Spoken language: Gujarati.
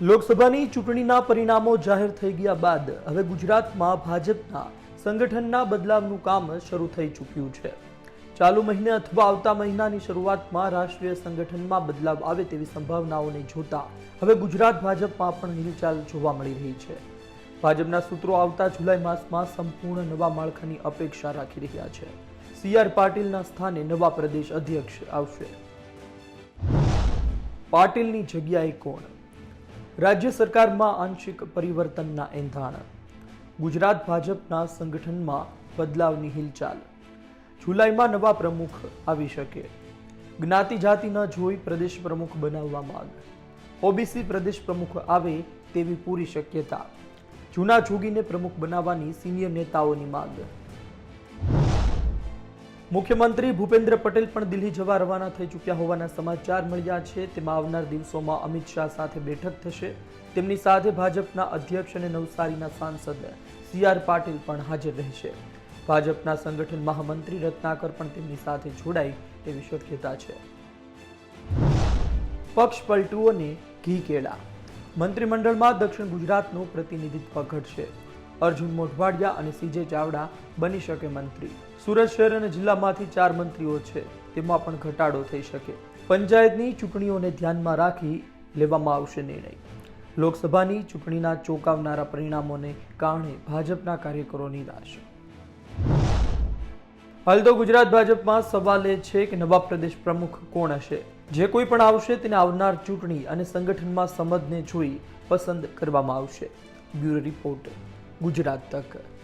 લોકસભાની ચૂંટણીના પરિણામો જાહેર થઈ ગયા બાદ હવે ગુજરાતમાં ભાજપના સંગઠનના બદલાવનું કામ શરૂ થઈ ચૂક્યું છે. ચાલુ મહિને અથવા આવતા મહિનાની શરૂઆતમાં રાષ્ટ્રીય સંગઠનમાં બદલાવ આવે તેવી સંભાવનાઓને જોતા હવે ગુજરાત ભાજપમાં પણ હિલચાલ જોવા મળી રહી છે. ભાજપના સૂત્રો આવતા જુલાઈ માસમાં સંપૂર્ણ નવા માળખાની અપેક્ષા રાખી રહ્યા છે. સી આર પાટીલના સ્થાને નવા પ્રદેશ અધ્યક્ષ આવશે. પાટીલની જગ્યાએ કોણ? રાજ્ય સરકારમાં આંશિક પરિવર્તનના એંધાણ. ગુજરાત ભાજપના સંગઠનમાં બદલાવની હિલચાલ. જુલાઈમાં નવા પ્રમુખ આવી શકે. જ્ઞાતિ જાતિ ન જોઈ પ્રદેશ પ્રમુખ બનાવવા માંગ. ઓબીસી પ્રદેશ પ્રમુખ આવે તેવી પૂરી શક્યતા. જૂના જોગીને પ્રમુખ બનાવવાની સિનિયર નેતાઓની માંગ. મુખ્યમંત્રી ભૂપેન્દ્ર પટેલ પણ દિલ્હી જવા રવાના થઈ ચૂક્યા હોવાના સમાચાર મળ્યા છે. તેમાં આવનાર દિવસોમાં અમિત શાહ સાથે બેઠક થશે. તેમની સાથે ભાજપના અધ્યક્ષ અને નવસારીના સાંસદ સી આર પાટીલ પણ હાજર રહેશે. ભાજપના સંગઠન મહામંત્રી રત્નાકર પણ તેમની સાથે જોડાય તેવી શક્યતા છે. પક્ષ પલટુઓને ઘી કેળા. મંત્રીમંડળમાં દક્ષિણ ગુજરાતનું પ્રતિનિધિત્વ ઘટશે. અર્જુન મોઢવાડિયા અને સીજે ચાવડા બની શકે મંત્રી. સુરત શહેર અને જિલ્લામાંથી ચાર મંત્રીઓ છે. તેમાં પણ ઘટાડો થઈ શકે. પંચાયતની ચૂંટણીઓને ધ્યાનમાં રાખી લેવામાં આવશે નિર્ણય. લોકસભાની ચૂંટણીના ચોંકાવનારા પરિણામોને કારણે ભાજપના કાર્યકરો નિરાશ હાલ તો ગુજરાત ભાજપમાં સવાલ એ છે કે નવા પ્રદેશ પ્રમુખ કોણ હશે? જે કોઈ પણ આવશે તેને આવનાર ચૂંટણી અને સંગઠનમાં સમજને જોઈ પસંદ કરવામાં આવશે. Bureau report. ગુજરાત તક.